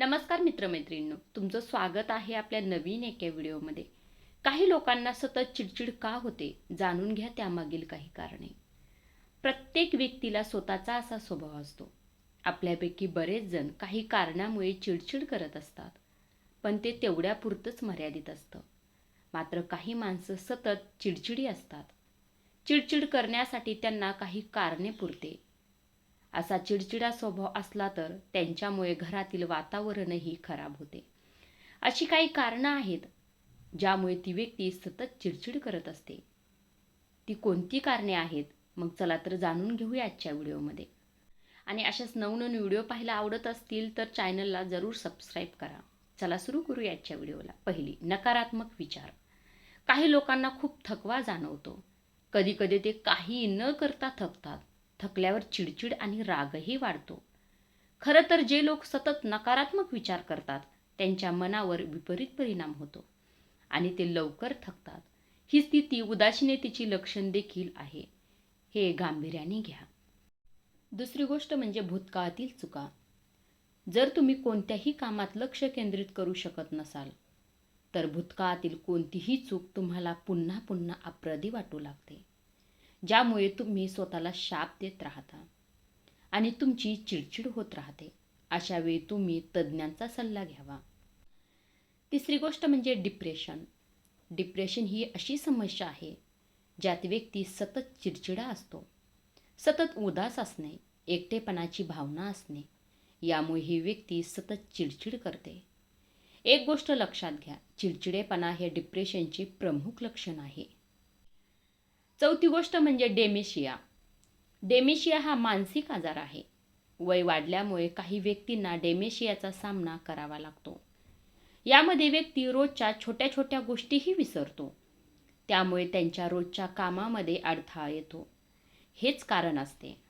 नमस्कार मित्रमैत्रिणींनो तुमचं स्वागत आहे आपल्या नवीन एका व्हिडिओमध्ये. काही लोकांना सतत चिडचिड का होते जाणून घ्या त्यामागील काही कारणे. प्रत्येक व्यक्तीला स्वतःचा असा स्वभाव असतो. आपल्यापैकी बरेच जण काही कारणामुळे चिडचिड करत असतात पण ते तेवढ्यापुरतंच मर्यादित असतं. मात्र काही माणसं सतत चिडचिडी असतात. चिडचिड करण्यासाठी त्यांना काही कारणे पुरते. असा चिडचिडा स्वभाव असला तर त्यांच्यामुळे घरातील वातावरणही खराब होते. अशी काही कारणं आहेत ज्यामुळे ती व्यक्ती सतत चिडचिड करत असते. ती कोणती कारणे आहेत? मग चला तर जाणून घेऊया आजच्या व्हिडिओमध्ये. आणि अशाच नवनवीन व्हिडिओ पाहायला आवडत असतील तर चॅनलला जरूर सबस्क्राईब करा. चला सुरू करूया आजच्या व्हिडिओला. पहिली नकारात्मक विचार. काही लोकांना खूप थकवा जाणवतो. कधीकधी ते काही न करता थकतात. थकल्यावर चिडचिड आणि रागही वाढतो. खरं तर जे लोक सतत नकारात्मक विचार करतात त्यांच्या मनावर विपरीत परिणाम होतो आणि ते लवकर थकतात. ही स्थिती उदासीनतेची लक्षण देखील आहे. हे गांभीर्याने घ्या. दुसरी गोष्ट म्हणजे भूतकाळातील चुका. जर तुम्ही कोणत्याही कामात लक्ष केंद्रित करू शकत नसाल तर भूतकाळातील कोणतीही चूक तुम्हाला पुन्हा पुन्हा अप्रदी वाटू लागते. ज्यामुळे तुम्ही स्वतःला शाप देत राहता आणि तुमची चिडचिड होत राहते. अशा वेळी तुम्ही तज्ज्ञांचा सल्ला घ्यावा. तिसरी गोष्ट म्हणजे डिप्रेशन डिप्रेशन ही अशी समस्या आहे ज्यात व्यक्ती सतत चिडचिडा असतो. सतत उदास असणे एकटेपणाची भावना असणे यामुळे ही व्यक्ती सतत चिडचिड करते. एक गोष्ट लक्षात घ्या चिडचिडेपणा हे डिप्रेशनचे प्रमुख लक्षण आहे. चौथी गोष्ट म्हणजे डेमेशिया. डेमेशिया हा मानसिक आजार आहे. वय वाढल्यामुळे काही व्यक्तींना डेमेशियाचा सामना करावा लागतो. यामध्ये व्यक्ती रोजच्या छोट्या छोट्या गोष्टीही विसरतो. त्यामुळे त्यांच्या रोजच्या कामामध्ये अडथळा येतो. हेच कारण असते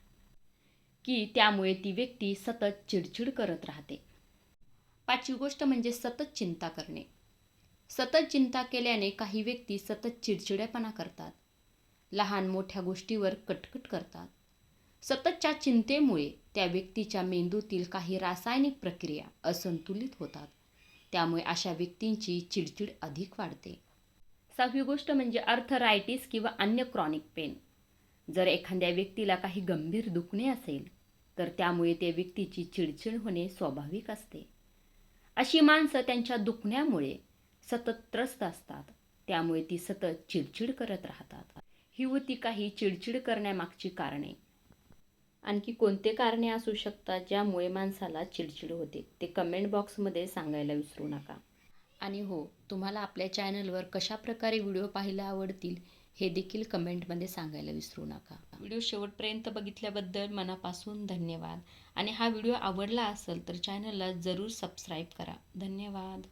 की त्यामुळे ती व्यक्ती सतत चिडचिड करत राहते. पाचवी गोष्ट म्हणजे सतत चिंता करणे. सतत चिंता केल्याने काही व्यक्ती सतत चिडचिडेपणा करतात. लहान मोठ्या गोष्टीवर कटकट करतात. सततच्या चिंतेमुळे त्या व्यक्तीच्या मेंदूतील काही रासायनिक प्रक्रिया असंतुलित होतात. त्यामुळे अशा व्यक्तींची चिडचिड अधिक वाढते. सहावी गोष्ट म्हणजे अर्थरायटिस किंवा अन्य क्रॉनिक पेन. जर एखाद्या व्यक्तीला काही गंभीर दुखणे असेल तर त्यामुळे त्या व्यक्तीची चिडचिड होणे स्वाभाविक असते. अशी माणसं त्यांच्या दुखण्यामुळे सतत त्रस्त असतात. त्यामुळे ती सतत चिडचिड करत राहतात. ही होती काही चिडचिड करण्यामागची कारणे. आणखी कोणते कारणे असू शकतात ज्यामुळे माणसाला चिडचिड होते ते कमेंट बॉक्समध्ये सांगायला विसरू नका. आणि हो तुम्हाला आपल्या चॅनलवर कशा प्रकारे व्हिडिओ पाहायला आवडतील हे देखील कमेंटमध्ये सांगायला विसरू नका. व्हिडिओ शेवटपर्यंत बघितल्याबद्दल मनापासून धन्यवाद. आणि हा व्हिडिओ आवडला असेल तर चॅनलला जरूर सबस्क्राईब करा. धन्यवाद.